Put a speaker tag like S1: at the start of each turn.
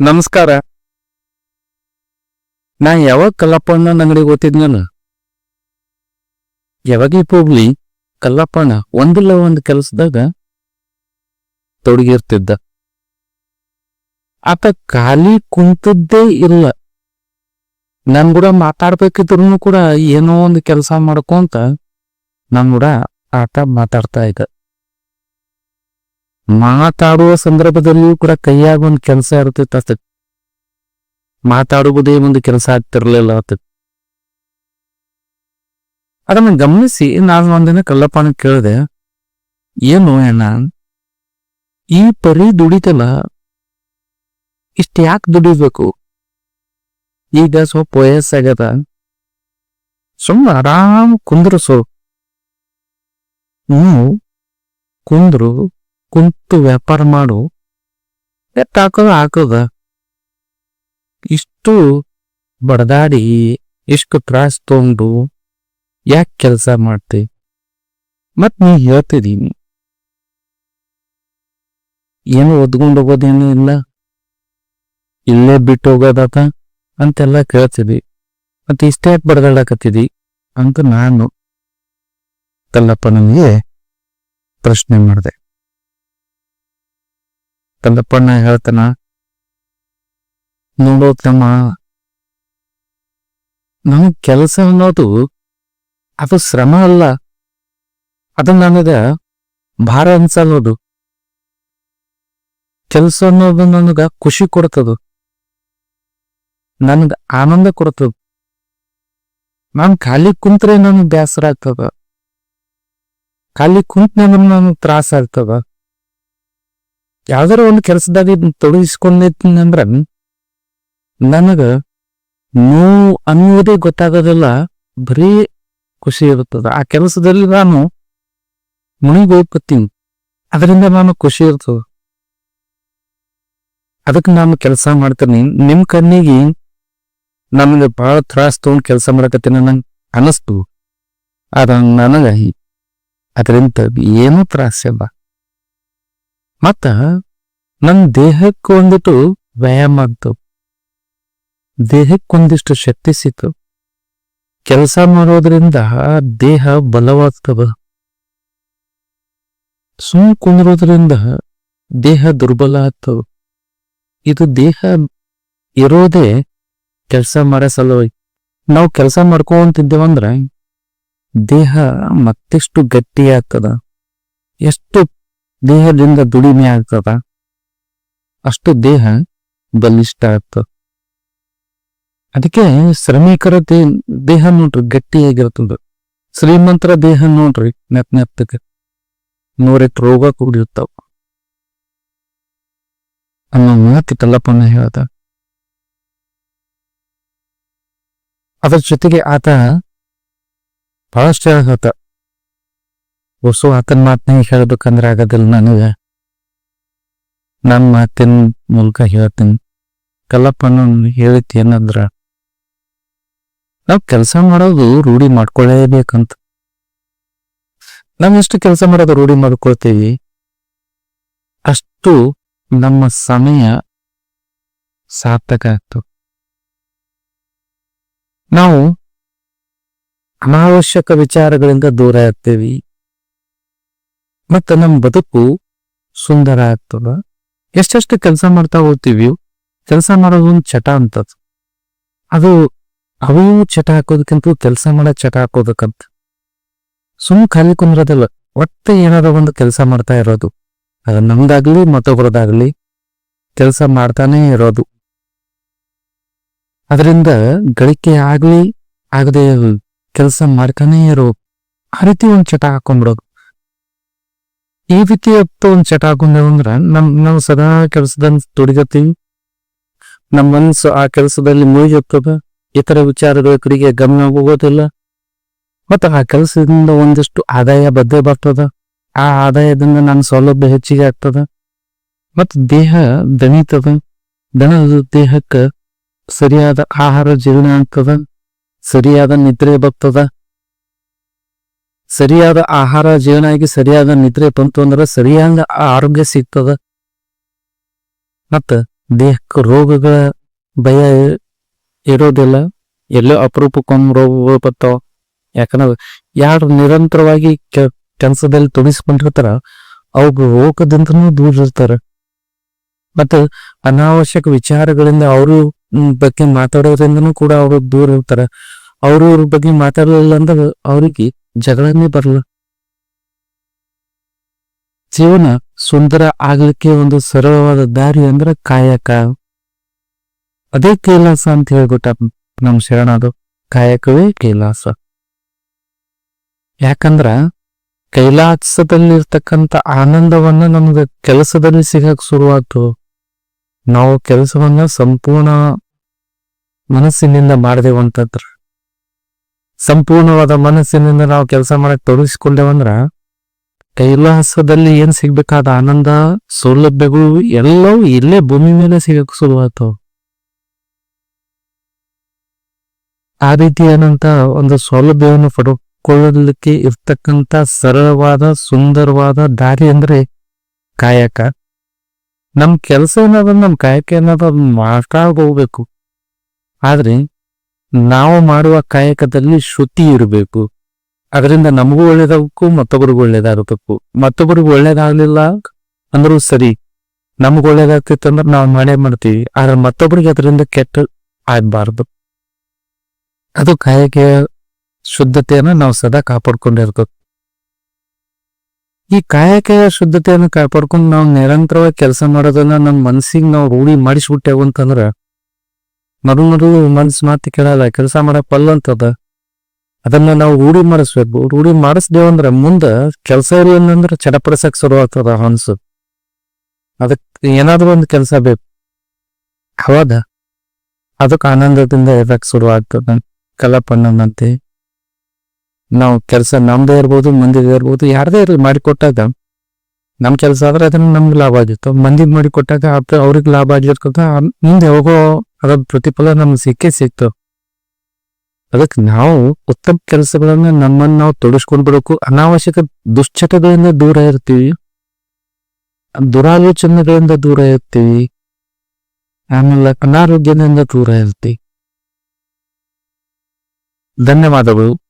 S1: ನಮಸ್ಕಾರ. ನಾ ಯಾವಾಗ ಕಲ್ಲಪ್ಪಣ್ಣ ಅಂಗಡಿಗೆ ಓದ್ತಿದ್ನ ಯಾವಾಗ ಹೋಗ್ಲಿ ಕಲ್ಲಪ್ಪಣ್ಣ ಒಂದಿಲ್ಲ ಒಂದು ಕೆಲಸದಾಗ ತೊಡಗಿರ್ತಿದ್ದ. ಆತ ಖಾಲಿ ಕುಂತದ್ದೇ ಇಲ್ಲ. ನನ್ ಕೂಡ ಮಾತಾಡ್ಬೇಕಿದ್ರು ಕೂಡ ಏನೋ ಒಂದು ಕೆಲಸ ಮಾಡ್ಕೊಂತ ನನ್ ಕೂಡ ಆತ ಮಾತಾಡ್ತಾ ಇದ್ದ. ಮಾತಾಡುವ ಸಂದರ್ಭದಲ್ಲಿಯೂ ಕೂಡ ಕೈಯಾಗ ಒಂದು ಕೆಲಸ ಇರ್ತಿತ್ತು ಅಷ್ಟೆ. ಮಾತಾಡುವುದೇ ಒಂದು ಕೆಲಸ ಆಗ್ತಿರ್ಲಿಲ್ಲ ಆತ ಅದನ್ನ ಗಮನಿಸಿ, ನಾನು ಒಂದಿನ ಕಲ್ಲಪ್ಪನ ಕೇಳಿದೆ, ಏನು ಅಣ್ಣ, ಈ ಪರಿ ದುಡಿತಲ್ಲ, ಇಷ್ಟ ಯಾಕೆ ದುಡಿಬೇಕು? ಈಗ ಸ್ವಲ್ಪ ವಯಸ್ಸಾಗದ ಸುಮ್ಮನೆ ಆರಾಮ್ ಕುಂದ್ರಸು. ನೀವು ಕುಂದ್ರು. ಕುಂತು ವ್ಯಾಪಾರ ಮಾಡು. ಎಟ್ ಹಾಕೋದ ಹಾಕೋದ ಇಷ್ಟು ಬಡದಾಡಿ ಇಷ್ಟು ತ್ರಾಸ ತಗೊಂಡು ಯಾಕೆ ಕೆಲಸ ಮಾಡ್ತಿ? ಮತ್ ನೀ ಹೇಳ್ತಿದ್ದೀನಿ ಏನು ಒದ್ಕೊಂಡು ಹೋಗೋದೇನು ಇಲ್ಲ? ಇಲ್ಲೇ ಬಿಟ್ಟು ಹೋಗೋದಾತ ಅಂತೆಲ್ಲ ಕೇಳ್ತಿದಿ. ಮತ್ತೆ ಇಷ್ಟೇ ಬಡದಾಡಕತ್ತಿದಿ ಅಂತ ನಾನು ಕಲ್ಲಪ್ಪನಿಗೆ ಪ್ರಶ್ನೆ ಮಾಡಿದೆ. ಕಲ್ಲಪ್ಪಣ್ಣ ಹೇಳ್ತಾನ, ನೋಡೋ ತಮ್ಮ ನಮಗ್ ಕೆಲಸ ಅನ್ನೋದು ಅದು ಶ್ರಮ ಅಲ್ಲ. ಅದು ನನಗ ಭಾರ ಅನ್ಸಲ್ಲೋದು. ಕೆಲಸ ಅನ್ನೋದು ನನಗ ಖುಷಿ ಕೊಡ್ತದ. ನನಗ ಆನಂದ ಕೊಡ್ತದ. ನಾನು ಖಾಲಿ ಕುಂತ್ರೆ ನನಗೆ ಬೇಸರ ಆಗ್ತದ ಖಾಲಿ ಕುಂತ್ನೆ ನನಗೆ ತ್ರಾಸ ಆಗ್ತದ. ಯಾವ್ದಾರ ಒಂದು ಕೆಲಸದಾಗ ಇದನ್ನ ತೊಡಗಿಸ್ಕೊಂಡಿದ್ನಂದ್ರ ನನಗ ನೋವು ಅನ್ನೋದೇ ಗೊತ್ತಾಗೋದಿಲ್ಲ, ಬರೀ ಖುಷಿ ಇರುತ್ತದ. ಆ ಕೆಲಸದಲ್ಲಿ ನಾನು ಮುನಿಗೆ ಹೋಗ್ಕೊತೀನಿ ಅದರಿಂದ ನಾನು ಖುಷಿ ಇರ್ತದ. ಅದಕ್ಕೆ ನಾನು ಕೆಲಸ ಮಾಡ್ತೀನಿ. ನಿಮ್ ಕಣ್ಣಿಗೆ ನಮ್ಗೆ ಬಹಳ ತ್ರಾಸ್ ತಗೊಂಡ್ ಕೆಲಸ ಮಾಡಕತ್ತೀನಿ ನಂಗೆ ಅನಸ್ತು ಅದ ನನಗ ಅದರಿಂದ ಏನೂ ತ್ರಾಸ ಇಲ್ಲ. ಮತ್ತ ನನ್ನ ದೇಹಕ್ಕೆ ಒಂದಿಟ್ಟು ವ್ಯಾಯಾಮ ಆಗ್ತು. ದೇಹಕ್ಕೊಂದಿಷ್ಟು ಶಕ್ತಿ ಸಿಕ್ತು. ಕೆಲಸ ಮಾಡೋದ್ರಿಂದ ದೇಹ ಬಲವಾಗ್ತದ. ಸುಮ್ ಕುಂದ್ರೋದ್ರಿಂದ ದೇಹ ದುರ್ಬಲ ಆಗ್ತದ. ಇದು ದೇಹ ಇರೋದೇ ಕೆಲಸ ಮಾಡೋ ಸಲುವಾಗಿ. ನಾವು ಕೆಲಸ ಮಾಡ್ಕೊಂತಿದ್ದೇವಂದ್ರ ದೇಹ ಮತ್ತಿಷ್ಟು ಗಟ್ಟಿ ಆಗ್ತದ. ಎಷ್ಟು ದೇಹದಿಂದ ದುಡಿಮೆ ಆಗ್ತದ? ಅಷ್ಟು ದೇಹ ಬಲಿಷ್ಠ ಆಗ್ತದ ಅದಕ್ಕೆ ಶ್ರಮಿಕರ ದೇ ದೇಹ ನೋಡ್ರಿ, ಗಟ್ಟಿಯಾಗಿರ್ತದ. ಶ್ರೀಮಂತರ ದೇಹ ನೋಡ್ರಿ ನೆತ್ ನೆತ್ತಕ್ಕೆ ನೂರೆಟ್ಟು ರೋಗ ಕೂಡಿರ್ತಾವ. ಅನ್ನೋ ಮಾತು ತಲ್ಲಪ್ಪನ ಹೇಳ್ದ. ಅದರ ಜೊತೆಗೆ ಆತ ಬಹಳಷ್ಟು ಹೇಳ್ತ. ಹೊಸ ಆತನ ಮಾತನ್ನ ಹೇಳ್ಬೇಕಂದ್ರೆ ಆಗೋದಿಲ್ಲ ನನಗೆ. ನನ್ನ ಮಾತಿನ ಮೂಲಕ ಹೇಳ್ತೀನಿ. ಕಲ್ಲಪ್ಪನ ಹೇಳಿತ್ ಏನಂದ್ರ, ನಾವು ಕೆಲಸ ಮಾಡೋದು ರೂಢಿ ಮಾಡ್ಕೊಳ್ಳೇಬೇಕಂತ ನಾವು ಎಷ್ಟು ಕೆಲಸ ಮಾಡೋದು ರೂಢಿ ಮಾಡ್ಕೊಳ್ತೀವಿ, ಅಷ್ಟು ನಮ್ಮ ಸಮಯ ಸಾರ್ಥಕ ಆಗ್ತು ನಾವು ಅನಾವಶ್ಯಕ ವಿಚಾರಗಳಿಂದ ದೂರ ಆಗ್ತೇವಿ. ಮತ್ತ ನಮ್ಮ ಬದುಕು ಸುಂದರ ಆಗ್ತದ. ಎಷ್ಟೆಷ್ಟು ಕೆಲಸ ಮಾಡ್ತಾ ಹೋಗ್ತೀವಿ ಕೆಲಸ ಮಾಡೋದು ಒಂದು ಚಟ ಅಂತದ್. ಅದು ಅವು ಚಟ ಹಾಕೋದಕ್ಕಿಂತ ಕೆಲಸ ಮಾಡೋ ಚಟ ಹಾಕೋದಕ್ಕಂತ. ಸುಮ್ ಖಾಲಿ ಕುಂದ್ರದಲ್ಲ, ಒಟ್ಟೆ ಏನಾರ ಒಂದು ಕೆಲಸ ಮಾಡ್ತಾ ಇರೋದು. ಅದು ನಮ್ದಾಗ್ಲಿ ಮತ್ತೊಬ್ಬರದಾಗ್ಲಿ ಕೆಲಸ ಮಾಡ್ತಾನೆ ಇರೋದು. ಅದರಿಂದ ಗಳಿಕೆ ಆಗ್ಲಿ, ಆಗದೆ ಕೆಲಸ ಮಾಡ್ತಾನೆ ಇರೋ ಆ ರೀತಿ ಒಂದು ಚಟ ಹಾಕೊಂಡ್ಬಿಡೋದು. ಈ ರೀತಿ ಒಂದ್ ಚಟ ಹಾಕೊಂಡೇವಂದ್ರ ನಮ್ ನಾವು ಸದಾ ಕೆಲಸದಲ್ಲಿ ತೊಡಗತ್ತೀವಿ ನಮ್ ಮನಸ್ಸು ಆ ಕೆಲಸದಲ್ಲಿ ಮುಳುಗಿರ್ತದ. ಇತರ ವಿಚಾರಗಳ ಕಡೆಗೆ ಗಮನ ಹೋಗೋದಿಲ್ಲ. ಮತ್ತ ಆ ಕೆಲಸದಿಂದ ಒಂದಿಷ್ಟು ಆದಾಯ ಬದ್ದೆ ಬರ್ತದ. ಆ ಆದಾಯದಿಂದ ನನ್ನ ಸೌಲಭ್ಯ ಹೆಚ್ಚಿಗೆ ಆಗ್ತದ. ಮತ್ತ ದೇಹ ದಣಿತದ. ದಣದ ದೇಹಕ್ಕ ಸರಿಯಾದ ಆಹಾರ ಜೀರ್ಣ ಆಗ್ತದ. ಸರಿಯಾದ ನಿದ್ರೆ ಬರ್ತದ. ಸರಿಯಾದ ಆಹಾರ ಜೀವನ ಆಗಿ ಸರಿಯಾದ ನಿದ್ರೆ ಬಂತು ಅಂದ್ರೆ ಸರಿಯಾದ ಆರೋಗ್ಯ ಸಿಗ್ತದ. ಮತ್ತ ದೇಹಕ್ಕೆ ರೋಗಗಳ ಭಯ ಇರೋದಿಲ್ಲ. ಎಲ್ಲೋ ಅಪರೂಪಕ್ಕೊಮ್ಮೆ ರೋಗಗಳು ಬರ್ತಾವ. ಯಾಕಂದ್ರೆ ಯಾರು ನಿರಂತರವಾಗಿ ಕೆಲಸದಲ್ಲಿ ತೊಡಗಿಸ್ಕೊಂಡಿರ್ತಾರ ಅವ್ರು ರೋಗದಿಂದನೂ ದೂರ ಇರ್ತಾರ. ಮತ್ತು ಅನಾವಶ್ಯಕ ವಿಚಾರಗಳಿಂದ ಅವರು ಬಗ್ಗೆ ಮಾತಾಡೋದ್ರಿಂದನೂ ಕೂಡ ಅವರು ದೂರ ಇರ್ತಾರ. ಅವ್ರ ಇವ್ರ ಬಗ್ಗೆ ಮಾತಾಡಲಿಲ್ಲ ಅಂದ್ರೆ ಅವ್ರಿಗೆ ಜಗಳನೇ ಬರಲ್ಲ. ಜೀವನ ಸುಂದರ ಆಗ್ಲಿಕ್ಕೆ ಒಂದು ಸರಳವಾದ ದಾರಿ ಅಂದ್ರೆ ಕಾಯಕ. ಅದೇ ಕೈಲಾಸ ಅಂತ ಹೇಳ್ಬಿಟ್ಟ ನಮ್ ಶರಣದು ಕಾಯಕವೇ ಕೈಲಾಸ. ಯಾಕಂದ್ರ ಕೈಲಾಸದಲ್ಲಿರ್ತಕ್ಕಂಥ ಆನಂದವನ್ನ ನಮ್ಗೆ ಕೆಲಸದಲ್ಲಿ ಸಿಗಕ್ ಶುರುವಾತು. ನಾವು ಕೆಲಸವನ್ನ ಸಂಪೂರ್ಣ ಮನಸ್ಸಿನಿಂದ ಮಾಡ್ದೇವಂತಂದ್ರ ಸಂಪೂರ್ಣವಾದ ಮನಸ್ಸಿನಿಂದ ನಾವು ಕೆಲಸ ಮಾಡಕ್ ತೊಡಗಿಸಿಕೊಂಡೇವಂದ್ರ ಕೈಲಾಸದಲ್ಲಿ ಏನ್ ಸಿಗ್ಬೇಕಾದ ಆನಂದ, ಸೌಲಭ್ಯಗಳು ಎಲ್ಲವೂ ಇಲ್ಲೇ ಭೂಮಿ ಮೇಲೆ ಸಿಗಕ್ ಶುರುವಾತು ಆ ರೀತಿಯಾದಂತ ಒಂದು ಸೌಲಭ್ಯವನ್ನು ಪಡ್ಕೊಳ್ಳಲಿಕ್ಕೆ ಇರ್ತಕ್ಕಂತ ಸರಳವಾದ, ಸುಂದರವಾದ ದಾರಿ ಅಂದ್ರೆ ಕಾಯಕ. ನಮ್ ಕೆಲಸ ಏನಾದ್ರೂ ನಮ್ ಕಾಯಕ ಏನಾದ್ರೂ ಮಾಡ್ತಾ ಹೋಗ್ಬೇಕು. ಆದ್ರೆ ನಾವು ಮಾಡುವ ಕಾಯಕದಲ್ಲಿ ಶ್ರುತಿ ಇರಬೇಕು. ಅದರಿಂದ ನಮಗೂ ಒಳ್ಳೇದಾಗಬೇಕು, ಮತ್ತೊಬ್ಬರಿಗೂ ಒಳ್ಳೇದಾಗಬೇಕು. ಮತ್ತೊಬ್ಬರಿಗೂ ಒಳ್ಳೇದಾಗ್ಲಿಲ್ಲ ಅಂದ್ರೂ ಸರಿ. ನಮಗ್ ಒಳ್ಳೇದಾಗ್ತಿತ್ತು ಅಂದ್ರೆ ನಾವು ಮಾಡೇ ಮಾಡ್ತೀವಿ. ಆದ್ರೆ ಮತ್ತೊಬ್ಬರಿಗೆ ಅದರಿಂದ ಕೆಟ್ಟ ಆಗ್ಬಾರ್ದು. ಅದು ಕಾಯಕೆಯ ಶುದ್ಧತೆಯನ್ನ ನಾವು ಸದಾ ಕಾಪಾಡ್ಕೊಂಡಿರ್ಬೇಕು. ಈ ಕಾಯಕೆಯ ಶುದ್ಧತೆಯನ್ನು ಕಾಪಾಡ್ಕೊಂಡು ನಾವು ನಿರಂತರವಾಗಿ ಕೆಲಸ ಮಾಡೋದನ್ನ ನಮ್ಮ ಮನಸ್ಸಿಗೆ ನಾವು ರೂಢಿ ಮಾಡಿಸ್ಬಿಟ್ಟೆವು ಅಂತಂದ್ರ ನಡು ನಡು ಮನ್ಸ್ ಮಾತು ಕೇಳಲ್ಲ, ಕೆಲಸ ಮಾಡಕ್ ಪಲ್ಲ ಅಂತದ. ಅದನ್ನ ನಾವು ರೂಢಿ ಮಾಡಿಸ್ಬೇಕು. ರೂಢಿ ಮಾಡಿಸ್ದೇವಂದ್ರೆ ಮುಂದ ಕೆಲಸ ಅಂದ್ರೆ ಚಡಪಡಿಸಕ್ ಶುರು ಆಗ್ತದ ಮನ್ಸು ಅದಕ್ಕೆ ಏನಾದ್ರೂ ಒಂದು ಕೆಲಸ ಬೇಕು. ಅವಾಗ ಅದಕ್ಕೆ ಆನಂದದಿಂದ ಇರಕ್ ಶುರು ಆಗ್ತದ. ಕಲಾಪಣ್ಣನಂತೆ ನಾವು ಕೆಲಸ ನಮ್ದೇ ಇರ್ಬೋದು, ಮಂದಿದೇ ಇರ್ಬೋದು, ಯಾರದೇ ಇರಲಿ ಮಾಡಿಕೊಟ್ಟಾಗ ನಮ್ ಕೆಲಸ ಆದ್ರೆ ಅದನ್ನ ನಮ್ಗೆ ಲಾಭ ಆಗಿತ್ತು. ಮಂದಿ ಮಾಡಿ ಕೊಟ್ಟಾಗ ಅವ್ರಿಗೆ ಲಾಭ ಆಗಿರ್ತದ. ಮುಂದೆ ಯಾವಾಗೋ ಅದ್ರ ಪ್ರತಿಫಲ ನಮ್ಗೆ ಸಿಕ್ಕೇ ಸಿಕ್ತು. ಅದಕ್ಕೆ ನಾವು ಉತ್ತಮ ಕೆಲಸಗಳನ್ನ ನಮ್ಮನ್ನ ನಾವು ತೊಡಸ್ಕೊಂಡ್ಬಿಡಬೇಕು ಅನಾವಶ್ಯಕ ದುಶ್ಚಟಗಳಿಂದ ದೂರ ಇರ್ತೀವಿ. ದುರಾಲೋಚನೆಗಳಿಂದ ದೂರ ಇರ್ತೀವಿ. ಆಮೇಲೆ ಅನಾರೋಗ್ಯದಿಂದ ದೂರ ಇರ್ತೀವಿ. ಧನ್ಯವಾದಗಳು.